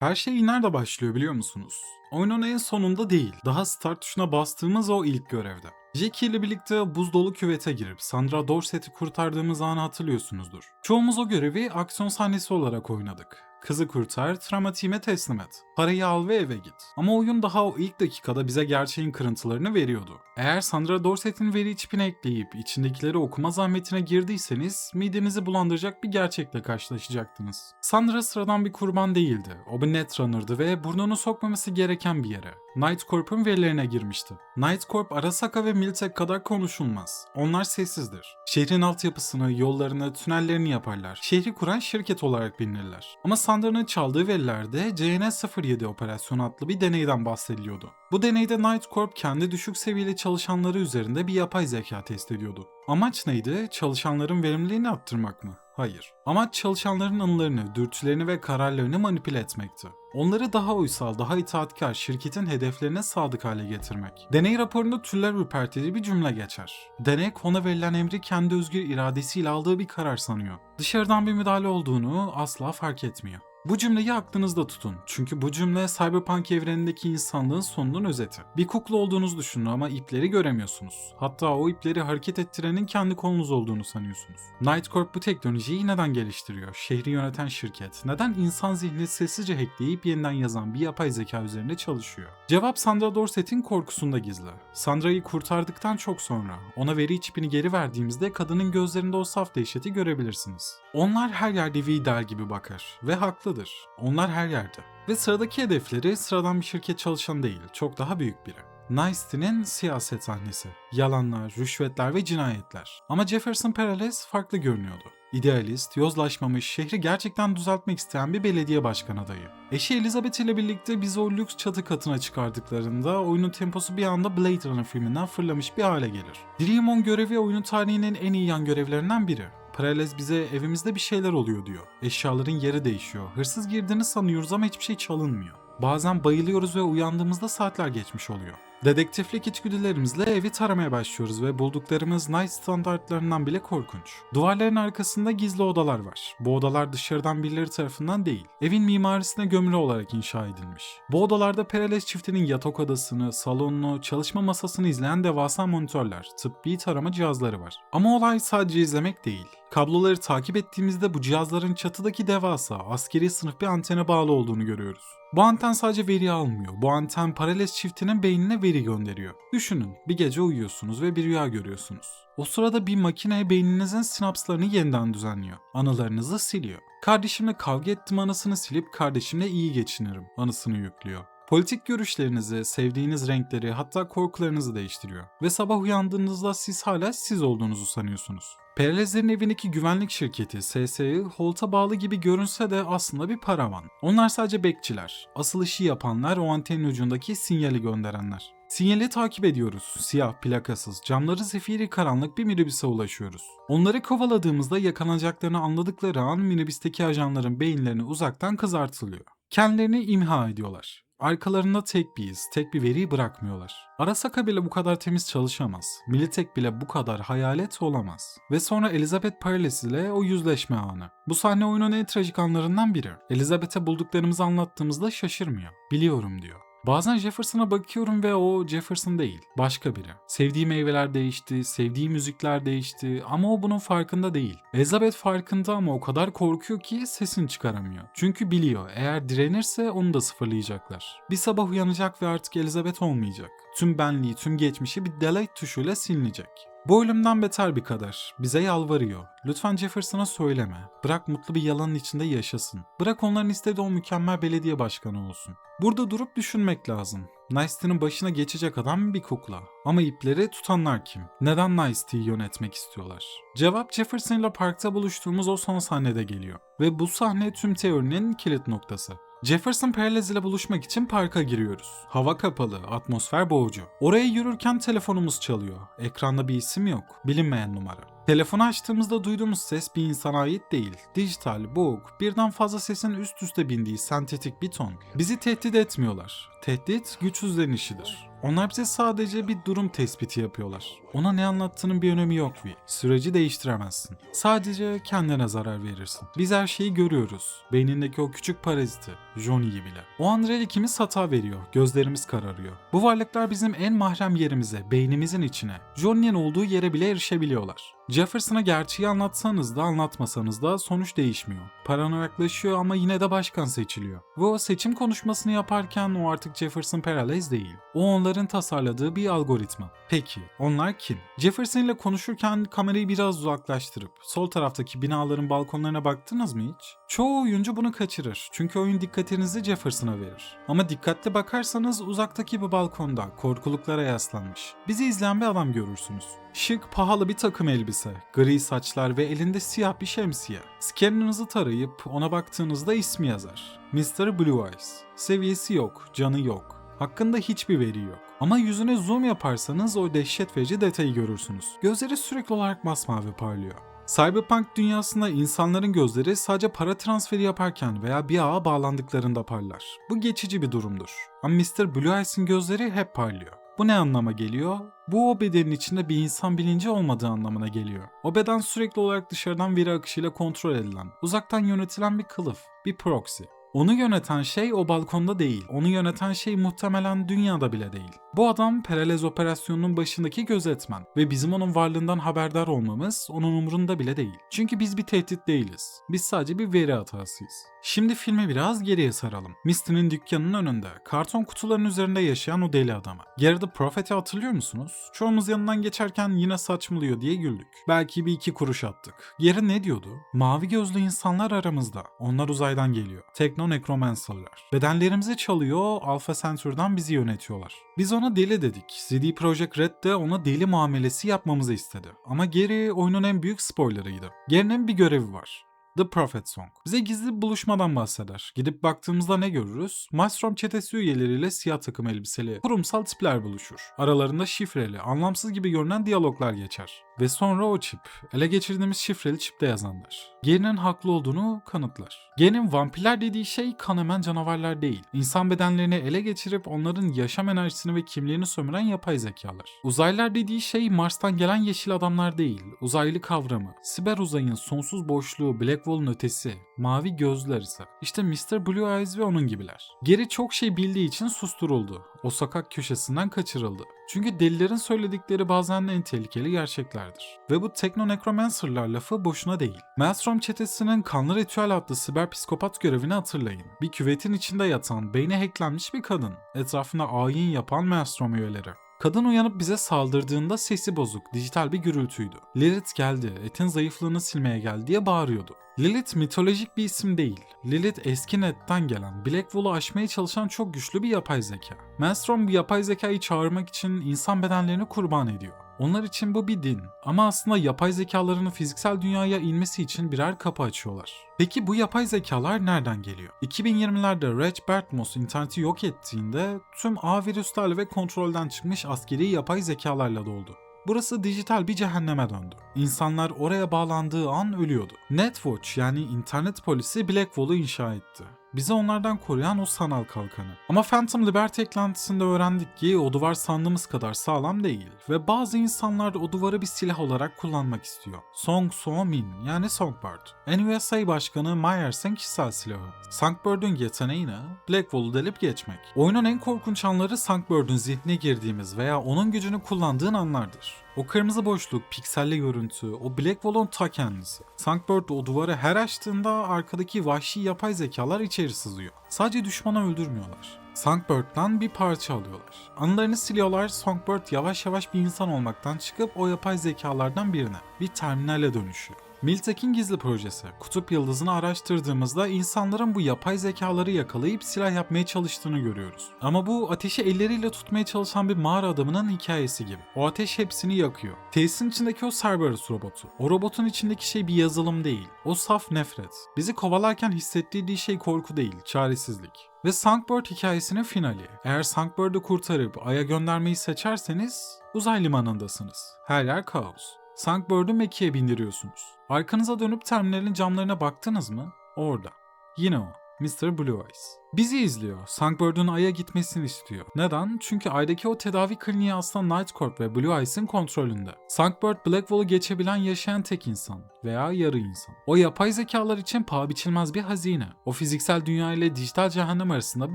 Her şey nerede başlıyor biliyor musunuz? Oyunun en sonunda değil, daha start tuşuna bastığımız o ilk görevde. Jackie ile birlikte buz dolu küvete girip Sandra Dorset'i kurtardığımız anı hatırlıyorsunuzdur. Çoğumuz o görevi aksiyon sahnesi olarak oynadık. Kızı kurtar, travmatiğime teslim et. Parayı al ve eve git. Ama oyun daha o ilk dakikada bize gerçeğin kırıntılarını veriyordu. Eğer Sandra Dorset'in veri çipini ekleyip içindekileri okuma zahmetine girdiyseniz midenizi bulandıracak bir gerçekle karşılaşacaktınız. Sandra sıradan bir kurban değildi. O bir netrunner'dı ve burnunu sokmaması gereken bir yere. Night Corp'un verilerine girmişti. Night Corp Arasaka ve Miltek kadar konuşulmaz. Onlar sessizdir. Şehrin altyapısını, yollarını, tünellerini yaparlar. Şehri kuran şirket olarak bilinirler. Ama Sandra'nın çaldığı verilerde CN-07 operasyonu adlı bir deneyden bahsediliyordu. Bu deneyde Night Corp kendi düşük seviyeli çalışanları üzerinde bir yapay zeka test ediyordu. Amaç neydi? Çalışanların verimliliğini arttırmak mı? Hayır. Amaç çalışanların anılarını, dürtülerini ve kararlarını manipüle etmekti. Onları daha uysal, daha itaatkar, şirketin hedeflerine sadık hale getirmek. Deney raporunda tüller ürpertici bir cümle geçer. Deney ona verilen emri kendi özgür iradesiyle aldığı bir karar sanıyor. Dışarıdan bir müdahale olduğunu asla fark etmiyor. Bu cümleyi aklınızda tutun. Çünkü bu cümle Cyberpunk evrenindeki insanlığın sonunun özeti. Bir kukla olduğunuzu düşünün ama ipleri göremiyorsunuz. Hatta o ipleri hareket ettirenin kendi kolunuz olduğunu sanıyorsunuz. Night Corp bu teknolojiyi neden geliştiriyor? Şehri yöneten şirket neden insan zihnini sessizce hackleyip yeniden yazan bir yapay zeka üzerine çalışıyor? Cevap Sandra Dorset'in korkusunda gizli. Sandra'yı kurtardıktan çok sonra ona veri çipini geri verdiğimizde kadının gözlerinde o saf dehşeti görebilirsiniz. Onlar her yerde Vidal gibi bakar ve haklıdır. Onlar her yerde. Ve sıradaki hedefleri sıradan bir şirket çalışanı değil, çok daha büyük biri. Nicety'nin siyaset sahnesi. Yalanlar, rüşvetler ve cinayetler. Ama Jefferson Perales farklı görünüyordu. İdealist, yozlaşmamış, şehri gerçekten düzeltmek isteyen bir belediye başkan adayı. Eşi Elizabeth ile birlikte bizi o lüks çatı katına çıkardıklarında oyunun temposu bir anda Blade Runner filminden fırlamış bir hale gelir. Dream On görevi oyunun tarihinin en iyi yan görevlerinden biri. Perez bize evimizde bir şeyler oluyor diyor. Eşyaların yeri değişiyor. Hırsız girdiğini sanıyoruz ama hiçbir şey çalınmıyor. Bazen bayılıyoruz ve uyandığımızda saatler geçmiş oluyor. Dedektiflik içgüdülerimizle evi taramaya başlıyoruz ve bulduklarımız Night standartlarından bile korkunç. Duvarların arkasında gizli odalar var. Bu odalar dışarıdan birileri tarafından değil, evin mimarisine gömülü olarak inşa edilmiş. Bu odalarda Perales çiftinin yatak odasını, salonunu, çalışma masasını izleyen devasa monitörler, tıbbi tarama cihazları var. Ama olay sadece izlemek değil. Kabloları takip ettiğimizde bu cihazların çatıdaki devasa, askeri sınıf bir antene bağlı olduğunu görüyoruz. Bu anten sadece veri almıyor. Bu anten Parales çiftinin beynine veri gönderiyor. Düşünün, bir gece uyuyorsunuz ve bir rüya görüyorsunuz. O sırada bir makine beyninizin sinapslarını yeniden düzenliyor. Anılarınızı siliyor. Kardeşimle kavga ettim anısını silip kardeşimle iyi geçinirim anısını yüklüyor. Politik görüşlerinizi, sevdiğiniz renkleri hatta korkularınızı değiştiriyor. Ve sabah uyandığınızda siz hala siz olduğunuzu sanıyorsunuz. Perelezlerin evindeki güvenlik şirketi SSI Holt'a bağlı gibi görünse de aslında bir paravan. Onlar sadece bekçiler. Asıl işi yapanlar o antenin ucundaki sinyali gönderenler. Sinyali takip ediyoruz. Siyah, plakasız, camları zifiri karanlık bir minibüse ulaşıyoruz. Onları kovaladığımızda yakalanacaklarını anladıkları an minibüsteki ajanların beyinlerini uzaktan kızartılıyor. Kendilerini imha ediyorlar. Arkalarında tek bir iz, tek bir veriyi bırakmıyorlar. Arasaka bile bu kadar temiz çalışamaz. Militek bile bu kadar hayalet olamaz. Ve sonra Elizabeth Perales ile o yüzleşme anı. Bu sahne oyunun en trajik anlarından biri. Elizabeth'e bulduklarımızı anlattığımızda şaşırmıyor. Biliyorum diyor. Bazen Jefferson'a bakıyorum ve o Jefferson değil, başka biri. Sevdiği meyveler değişti, sevdiği müzikler değişti ama o bunun farkında değil. Elizabeth farkında ama o kadar korkuyor ki sesini çıkaramıyor. Çünkü biliyor eğer direnirse onu da sıfırlayacaklar. Bir sabah uyanacak ve artık Elizabeth olmayacak. Tüm benliği, tüm geçmişi bir delete tuşuyla silinecek. Bu ölümden beter bir kader. Bize yalvarıyor. Lütfen Jefferson'a söyleme. Bırak mutlu bir yalanın içinde yaşasın. Bırak onların istediği o mükemmel belediye başkanı olsun. Burada durup düşünmek lazım. Nicety'nin başına geçecek adam bir kukla. Ama ipleri tutanlar kim? Neden Nicety'yi yönetmek istiyorlar? Cevap Jefferson ile parkta buluştuğumuz o son sahnede geliyor. Ve bu sahne tüm teorinin kilit noktası. Jefferson Perez ile buluşmak için parka giriyoruz. Hava kapalı, atmosfer boğucu. Oraya yürürken telefonumuz çalıyor. Ekranda bir isim yok. Bilinmeyen numara. Telefonu açtığımızda duyduğumuz ses bir insana ait değil. Dijital, boğuk, birden fazla sesin üst üste bindiği sentetik bir ton. Bizi tehdit etmiyorlar. Tehdit güçsüzlerin işidir. Onlar bize sadece bir durum tespiti yapıyorlar. Ona ne anlattığının bir önemi yok Vi. Süreci değiştiremezsin. Sadece kendine zarar verirsin. Biz her şeyi görüyoruz. Beynindeki o küçük paraziti, Johnny'yi bile. O an ikimiz hata veriyor. Gözlerimiz kararıyor. Bu varlıklar bizim en mahrem yerimize, beynimizin içine, Johnny'nin olduğu yere bile erişebiliyorlar. Jefferson'a gerçeği anlatsanız da anlatmasanız da sonuç değişmiyor. Paranoyaklaşıyor ama yine de başkan seçiliyor. Ve o seçim konuşmasını yaparken o artık Jefferson Peralez değil. O onların tasarladığı bir algoritma. Peki onlar kim? Jefferson ile konuşurken kamerayı biraz uzaklaştırıp sol taraftaki binaların balkonlarına baktınız mı hiç? Çoğu oyuncu bunu kaçırır. Çünkü oyun dikkatinizi Jefferson'a verir. Ama dikkatli bakarsanız uzaktaki bir balkonda korkuluklara yaslanmış. Bizi izleyen bir adam görürsünüz. Şık, pahalı bir takım elbise, gri saçlar ve elinde siyah bir şemsiye. Scanner'ınızı tarayıp ona baktığınızda ismi yazar. Mr. Blue Eyes. Seviyesi yok, canı yok. Hakkında hiçbir veri yok. Ama yüzüne zoom yaparsanız o dehşet verici detayı görürsünüz. Gözleri sürekli olarak masmavi parlıyor. Cyberpunk dünyasında insanların gözleri sadece para transferi yaparken veya bir ağa bağlandıklarında parlar. Bu geçici bir durumdur. Ama Mr. Blue Eyes'in gözleri hep parlıyor. Bu ne anlama geliyor? Bu o bedenin içinde bir insan bilinci olmadığı anlamına geliyor. O beden sürekli olarak dışarıdan veri akışıyla kontrol edilen, uzaktan yönetilen bir kılıf, bir proxy. Onu yöneten şey o balkonda değil. Onu yöneten şey muhtemelen dünyada bile değil. Bu adam Peralez operasyonunun başındaki gözetmen ve bizim onun varlığından haberdar olmamız onun umurunda bile değil. Çünkü biz bir tehdit değiliz. Biz sadece bir veri hatasıyız. Şimdi filmi biraz geriye saralım. Misty'nin dükkanının önünde, karton kutuların üzerinde yaşayan o deli adamı. Geride Prophet'i hatırlıyor musunuz? Çoğumuz yanından geçerken yine saçmalıyor diye güldük. Belki bir iki kuruş attık. Geri ne diyordu? Mavi gözlü insanlar aramızda. Onlar uzaydan geliyor. Tekno Necromancer'lar. Bedenlerimizi çalıyor, Alpha Centaur'dan bizi yönetiyorlar. Biz ona deli dedik. CD Projekt Red de ona deli muamelesi yapmamızı istedi. Ama geri oyunun en büyük spoilerıydı. Geri'nin bir görevi var. The Prophet Song. Bize gizli bir buluşmadan bahseder. Gidip baktığımızda ne görürüz? Maelstrom çetesi üyeleriyle siyah takım elbiseli, kurumsal tipler buluşur. Aralarında şifreli, anlamsız gibi görünen diyaloglar geçer. Ve sonra o çip, ele geçirdiğimiz şifreli çipte yazanlar. Geri'nin haklı olduğunu kanıtlar. Geri'nin vampirler dediği şey kan emen canavarlar değil. İnsan bedenlerini ele geçirip onların yaşam enerjisini ve kimliğini sömüren yapay zekalar. Uzaylılar dediği şey Mars'tan gelen yeşil adamlar değil. Uzaylı kavramı, siber uzayın sonsuz boşluğu, Black Wall'un ötesi, mavi gözler ise. İşte Mr. Blue Eyes ve onun gibiler. Geri çok şey bildiği için susturuldu. O sokak köşesinden kaçırıldı. Çünkü delilerin söyledikleri bazen en tehlikeli gerçeklerdir. Ve bu Tekno Necromancer'lar lafı boşuna değil. Maelstrom çetesinin kanlı ritüel adlı siber psikopat görevini hatırlayın. Bir küvetin içinde yatan, beyni hacklenmiş bir kadın. Etrafında ayin yapan Maelstrom üyeleri. Kadın uyanıp bize saldırdığında sesi bozuk, dijital bir gürültüydü. Lilith geldi, etin zayıflığını silmeye geldi diye bağırıyordu. Lilith mitolojik bir isim değil. Lilith eski netten gelen, Black Wall'u aşmaya çalışan çok güçlü bir yapay zeka. Maelstrom bu yapay zekayı çağırmak için insan bedenlerini kurban ediyor. Onlar için bu bir din ama aslında yapay zekaların fiziksel dünyaya inmesi için birer kapı açıyorlar. Peki bu yapay zekalar nereden geliyor? 2020'lerde Reg Bertmos interneti yok ettiğinde tüm ağ virüslerle ve kontrolden çıkmış askeri yapay zekalarla doldu. Burası dijital bir cehenneme döndü. İnsanlar oraya bağlandığı an ölüyordu. Netwatch yani internet polisi Black Wall'u inşa etti. Bizi onlardan koruyan o sanal kalkanı. Ama Phantom Liberty eklentisinde öğrendik ki o duvar sandığımız kadar sağlam değil ve bazı insanlar o duvarı bir silah olarak kullanmak istiyor. Song So Min yani Songbird. NUSA Başkanı Myers'ın kişisel silahı. Songbird''ün yeteneği ne? Black Wall'u delip geçmek. Oyunun en korkunç anları Songbird''ün zihnine girdiğimiz veya onun gücünü kullandığın anlardır. O kırmızı boşluk, pikselli görüntü, o Black Wall'un ta kendisi. Songbird o duvarı her açtığında arkadaki vahşi yapay zekalar içeri sızıyor. Sadece düşmanı öldürmüyorlar. Songbird'den bir parça alıyorlar. Anılarını siliyorlar, Songbird yavaş yavaş bir insan olmaktan çıkıp o yapay zekalardan birine, bir terminale dönüşüyor. Miltek'in gizli projesi, Kutup Yıldızı'nı araştırdığımızda insanların bu yapay zekaları yakalayıp silah yapmaya çalıştığını görüyoruz. Ama bu ateşi elleriyle tutmaya çalışan bir mağara adamının hikayesi gibi. O ateş hepsini yakıyor. Tesisin içindeki o Cerberus robotu. O robotun içindeki şey bir yazılım değil. O saf nefret. Bizi kovalarken hissettiği şey korku değil, çaresizlik. Ve Songbird hikayesinin finali. Eğer Songbird'ı kurtarıp Ay'a göndermeyi seçerseniz uzay limanındasınız. Her yer kaos. Soundbird'ü Meki'ye bindiriyorsunuz. Arkanıza dönüp terminalin camlarına baktınız mı? Orada. Yine o. Mr. Blue Eyes. Bizi izliyor. Songbird''ün Ay'a gitmesini istiyor. Neden? Çünkü Ay'daki o tedavi kliniği aslında Night Corp ve Blue Eyes'in kontrolünde. Songbird, Blackwall'u geçebilen yaşayan tek insan veya yarı insan. O yapay zekalar için paha biçilmez bir hazine. O fiziksel dünya ile dijital cehennem arasında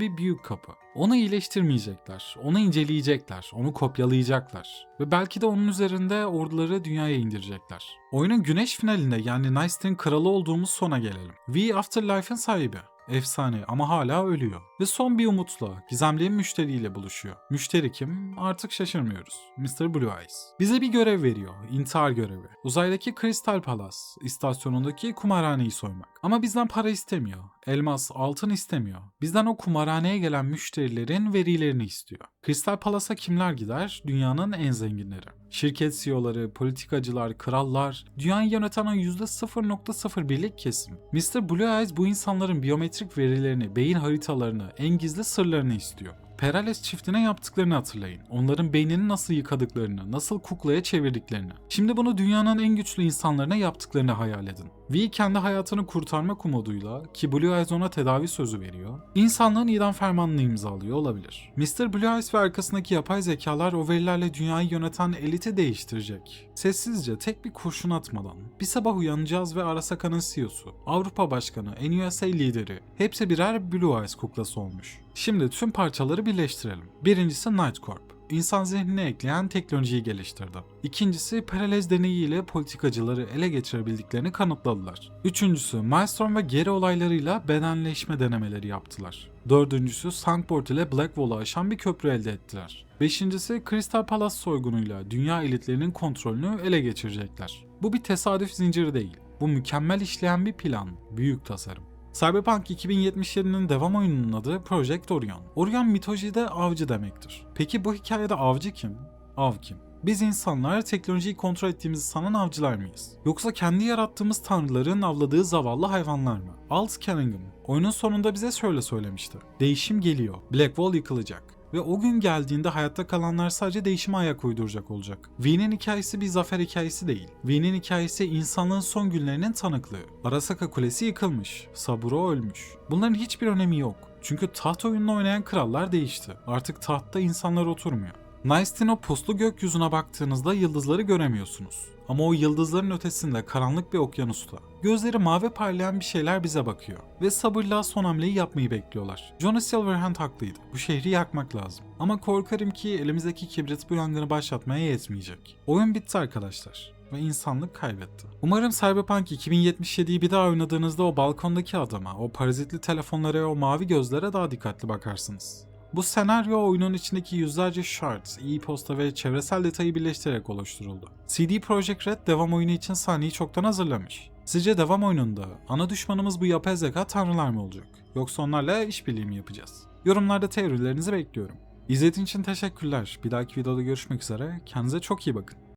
bir büyük kapı. Onu iyileştirmeyecekler, onu inceleyecekler, onu kopyalayacaklar ve belki de onun üzerinde orduları dünyaya indirecekler. Oyunun güneş finalinde yani Night'in kralı olduğumuz sona gelelim. V Afterlife'ın sahibi. Efsane ama hala ölüyor. Ve son bir umutla gizemli müşteriyle buluşuyor. Müşteri kim? Artık şaşırmıyoruz. Mr. Blue Eyes. Bize bir görev veriyor. intihar görevi. Uzaydaki Crystal Palace, istasyonundaki kumarhaneyi soymak. Ama bizden para istemiyor. Elmas, altın istemiyor. Bizden o kumarhaneye gelen müşterilerin verilerini istiyor. Crystal Palace'a kimler gider? Dünyanın en zenginleri. Şirket CEO'ları, politikacılar, krallar, dünyayı yöneten o %0.01'lik kesim. Mr. Blue Eyes bu insanların biyometrik verilerini, beyin haritalarını, en gizli sırlarını istiyor. Perales çiftine yaptıklarını hatırlayın. Onların beynini nasıl yıkadıklarını, nasıl kuklaya çevirdiklerini. Şimdi bunu dünyanın en güçlü insanlarına yaptıklarını hayal edin. V kendi hayatını kurtarmak umuduyla ki Blue Eyes ona tedavi sözü veriyor. İnsanlığın idam fermanını imzalıyor olabilir. Mr. Blue Eyes ve arkasındaki yapay zekalar o verilerle dünyayı yöneten eliti değiştirecek. Sessizce tek bir kurşun atmadan bir sabah uyanacağız ve Arasaka'nın CEO'su, Avrupa Başkanı, NUSA lideri hepsi birer Blue Eyes kuklası olmuş. Şimdi tüm parçaları birleştirelim. Birincisi Night Corp insan zihnine ekleyen teknolojiyi geliştirdi. İkincisi paralez deneyiyle politikacıları ele geçirebildiklerini kanıtladılar. Üçüncüsü Maelstrom ve geri olaylarıyla bedenleşme denemeleri yaptılar. Dördüncüsü Sankport ile Blackwall'u aşan bir köprü elde ettiler. Beşincisi Crystal Palace soygunuyla dünya elitlerinin kontrolünü ele geçirecekler. Bu bir tesadüf zinciri değil. Bu mükemmel işleyen bir plan, büyük tasarım. Cyberpunk 2077'nin devam oyununun adı Project Orion. Orion mitolojide avcı demektir. Peki bu hikayede avcı kim? Av kim? Biz insanlar teknolojiyi kontrol ettiğimizi sanan avcılar mıyız? Yoksa kendi yarattığımız tanrıların avladığı zavallı hayvanlar mı? Alt Cunningham oyunun sonunda bize şöyle söylemişti. Değişim geliyor. Blackwall yıkılacak ve o gün geldiğinde hayatta kalanlar sadece değişime ayak uyduracak olacak. V'nin hikayesi bir zafer hikayesi değil. V'nin hikayesi insanlığın son günlerinin tanıklığı. Arasaka Kulesi yıkılmış, Saburo ölmüş. Bunların hiçbir önemi yok. Çünkü taht oyununu oynayan krallar değişti. Artık tahtta insanlar oturmuyor. Night'in o puslu gökyüzüne baktığınızda yıldızları göremiyorsunuz. Ama o yıldızların ötesinde karanlık bir okyanusta. Gözleri mavi parlayan bir şeyler bize bakıyor. Ve sabırla son hamleyi yapmayı bekliyorlar. Johnny Silverhand haklıydı. Bu şehri yakmak lazım. Ama korkarım ki elimizdeki kibrit bu yangını başlatmaya yetmeyecek. Oyun bitti arkadaşlar ve insanlık kaybetti. Umarım Cyberpunk 2077'yi bir daha oynadığınızda o balkondaki adama, o parazitli telefonlara o mavi gözlere daha dikkatli bakarsınız. Bu senaryo oyunun içindeki yüzlerce shard, e-posta ve çevresel detayı birleştirerek oluşturuldu. CD Projekt Red devam oyunu için sahneyi çoktan hazırlamış. Sizce devam oyununda ana düşmanımız bu yapay zeka tanrılar mı olacak? Yoksa onlarla işbirliği mi yapacağız? Yorumlarda teorilerinizi bekliyorum. İzlediğiniz için teşekkürler. Bir dahaki videoda görüşmek üzere. Kendinize çok iyi bakın.